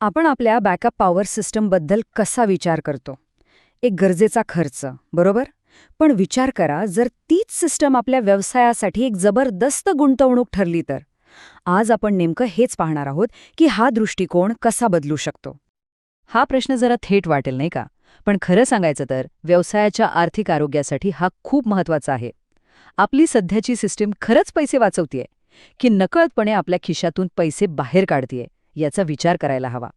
आपण आपल्या backup power सिस्टमबद्दल कसा विचार करतो? एक गरजेचा खर्च बरोबर? पण विचार करा जर तीच सिस्टम आपल्या व्यवसायासाठी एक जबरदस्त गुंतवणूक ठरली तर. आज आपण नेमकं हेच पाहणार आहोत की हा दृष्टिकोन कसा बदलू शकतो. हा प्रश्न जरा थेट वाटेल नाही का? पण खरं सांगायचं तर व्यवसायाच्या आर्थिक आरोग्यासाठी हा खूप महत्त्वाचा आहे. आपली सध्याची सिस्टीम खरंच पैसे वाचवतीये की नकळतपणे आपल्या खिशातून पैसे बाहेर काढतीये. याचा विचार करायला हवा.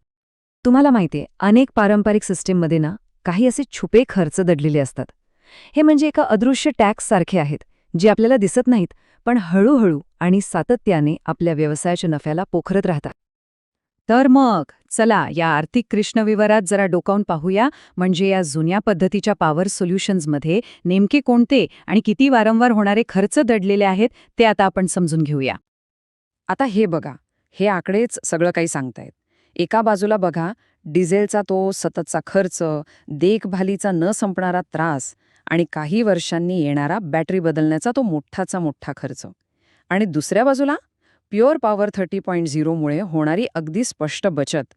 तुम्हाला माहिती अनेक पारंपरिक सिस्टीममध्ये ना काही असे छुपे खर्च दडलेले असतात. हे म्हणजे एका अदृश्य टॅक्ससारखे आहेत जे आपल्याला दिसत नाहीत पण हळूहळू आणि सातत्याने आपल्या व्यवसायाच्या नफ्याला पोखरत राहतात. तर मग चला या आर्थिक कृष्णविवरात जरा डोकावून पाहूया म्हणजे या जुन्या पद्धतीच्या पॉवर सोल्युशन्समध्ये नेमके कोणते आणि किती वारंवार होणारे खर्च दडलेले आहेत ते आता आपण समजून घेऊया. आता हे बघा हे आकडेच सगळं काही सांगतायत. एका बाजूला बघा डिझेलचा तो सततचा खर्च देखभालीचा न संपणारा त्रास आणि काही वर्षांनी येणारा बॅटरी बदलण्याचा तो मोठाचा मोठा खर्च. आणि दुसऱ्या बाजूला प्युअर पॉवर थर्टी पॉईंट झिरोमुळे होणारी अगदी स्पष्ट बचत.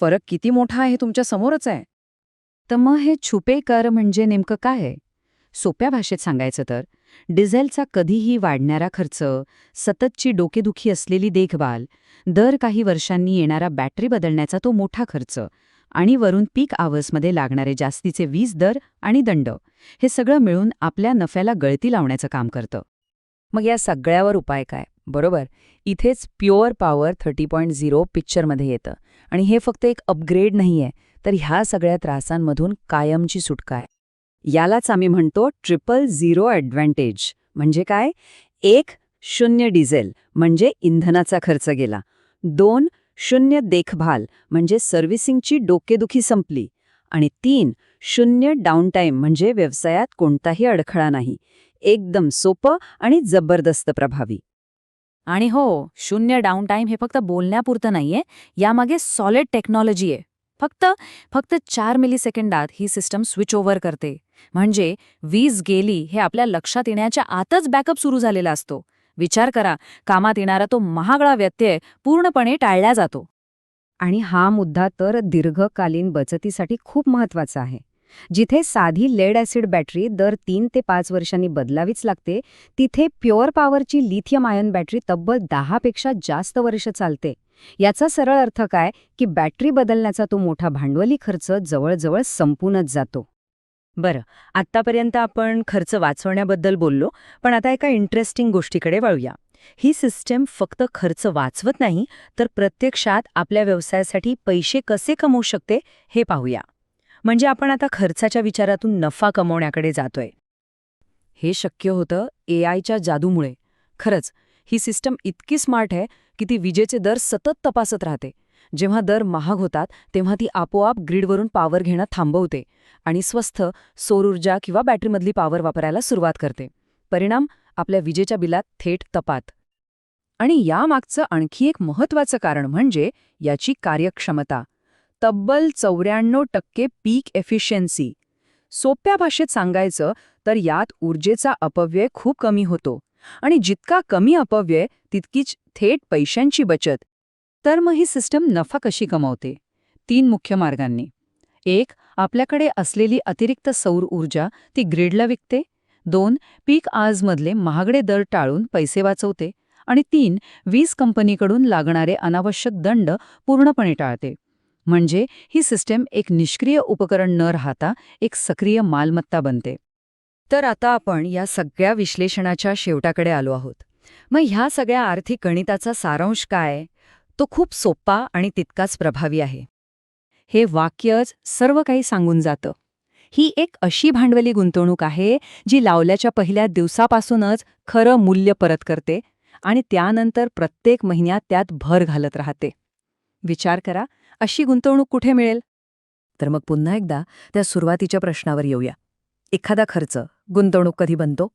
फरक किती मोठा आहे तुमच्या समोरच आहे. तर मग हे छुपे कर म्हणजे नेमकं काय आहे? सोप्या भाषेत सांगायचं तर डिझेलचा कधीही वाढणारा खर्च सततची डोकेदुखी असलेली देखभाल दर काही वर्षांनी येणारा बॅटरी बदलण्याचा तो मोठा खर्च आणि वरून पीक आवर्समध्ये लागणारे जास्तीचे वीज दर आणि दंड हे सगळं मिळून आपल्या नफ्याला गळती लावण्याचं काम करतं. मग या सगळ्यावर उपाय काय? बरोबर? इथेच pure power thirty point zero पिक्चरमध्ये येतं. आणि हे फक्त एक अपग्रेड नाहीये तर ह्या सगळ्या त्रासांमधून कायमची सुटका आहे. यालाच आम्ही म्हणतो ट्रिपल झिरो ॲडव्हान्टेज. म्हणजे काय? एक शून्य डिझेल म्हणजे इंधनाचा खर्च गेला. दोन शून्य देखभाल म्हणजे सर्व्हिसिंगची डोकेदुखी संपली. आणि तीन शून्य डाऊनटाईम म्हणजे व्यवसायात कोणताही अडखळा नाही. एकदम सोपं आणि जबरदस्त प्रभावी. आणि हो शून्य डाऊन टाईम हे फक्त बोलण्यापुरतं नाहीये. यामागे सॉलिड टेक्नॉलॉजी आहे. फक्त फक्त चार मिलीसेकंदात ही सिस्टम स्विच ओव्हर करते. म्हणजे वीज गेली हे आपल्या लक्षात येण्याच्या आतच बॅकअप सुरू झालेला असतो. विचार करा कामात येणारा तो महागडा व्यत्यय पूर्णपणे टाळला जातो. आणि हा मुद्दा तर दीर्घकालीन बचतीसाठी खूप महत्त्वाचा आहे. जिथे साधी लेड ॲसिड बॅटरी दर तीन ते पाच वर्षांनी बदलावीच लागते तिथे प्युअर पॉवरची लिथियम आयन बॅटरी तब्बल दहापेक्षा जास्त वर्ष चालते. याचा सरळ अर्थ काय? की बॅटरी बदलण्याचा तो मोठा भांडवली खर्च जवळजवळ संपूनच जातो. बरं आत्तापर्यंत आपण खर्च वाचवण्याबद्दल बोललो पण आता एका इंटरेस्टिंग गोष्टीकडे वळूया. ही सिस्टम फक्त खर्च वाचवत नाही तर प्रत्यक्षात आपल्या व्यवसायासाठी पैसे कसे कमवू शकते हे पाहूया. म्हणजे आपण आता खर्चाच्या विचारातून नफा कमवण्याकडे जातोय. हे शक्य होतं ए आयच्या जादूमुळे. खरंच ही सिस्टम इतकी स्मार्ट आहे की ती विजेचे दर सतत तपासत राहते. जेव्हा दर महाग होतात तेव्हा ती आपोआप ग्रीडवरून पॉवर घेणं थांबवते आणि स्वस्थ सौरऊर्जा किंवा बॅटरीमधली पॉवर वापरायला सुरुवात करते. परिणाम? आपल्या विजेच्या बिलात थेट तपात. आणि यामागचं आणखी एक महत्वाचं कारण म्हणजे याची कार्यक्षमता. तब्बल चौऱ्याण्णव टक्के पीक एफिशियन्सी सोप्या भाषेत सांगायचं तर यात ऊर्जेचा अपव्यय खूप कमी होतो. आणि जितका कमी अपव्यय तितकीच थेट पैशांची बचत. तर मग ही सिस्टम नफा कशी कमावते? तीन मुख्य मार्गांनी. एक आपल्याकडे असलेली अतिरिक्त सौर ऊर्जा ती ग्रीडला विकते. दोन पीक आजमधले महागडे दर टाळून पैसे वाचवते. आणि तीन वीज कंपनीकडून लागणारे अनावश्यक दंड पूर्णपणे टाळते. म्हणजे ही सिस्टम एक निष्क्रिय उपकरण न राहता एक सक्रिय मालमत्ता बनते. तर आता आपण या सगळ्या विश्लेषणाच्या शेवटाकडे आलो आहोत. मग ह्या सगळ्या आर्थिक गणिताचा सारांश काय? तो खूप सोपा आणि तितकाच प्रभावी आहे. हे वाक्यच सर्व काही सांगून जातं. ही एक अशी भांडवली गुंतवणूक आहे जी लावल्याच्या पहिल्या दिवसापासूनच खरं मूल्य परत करते आणि त्यानंतर प्रत्येक महिन्यात त्यात भर घालत राहते. विचार करा अशी गुंतवणूक कुठे मिळेल? तर मग पुन्हा एकदा त्या सुरुवातीच्या प्रश्नावर येऊया. एखादा खर्च गुंतवणूक कधी बनतो?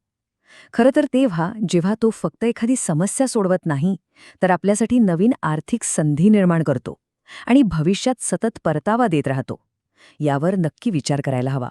खरं तर तेव्हा जेव्हा तो फक्त एखादी समस्या सोडवत नाही तर आपल्यासाठी नवीन आर्थिक संधी निर्माण करतो आणि भविष्यात सतत परतावा देत राहतो. यावर नक्की विचार करायला हवा.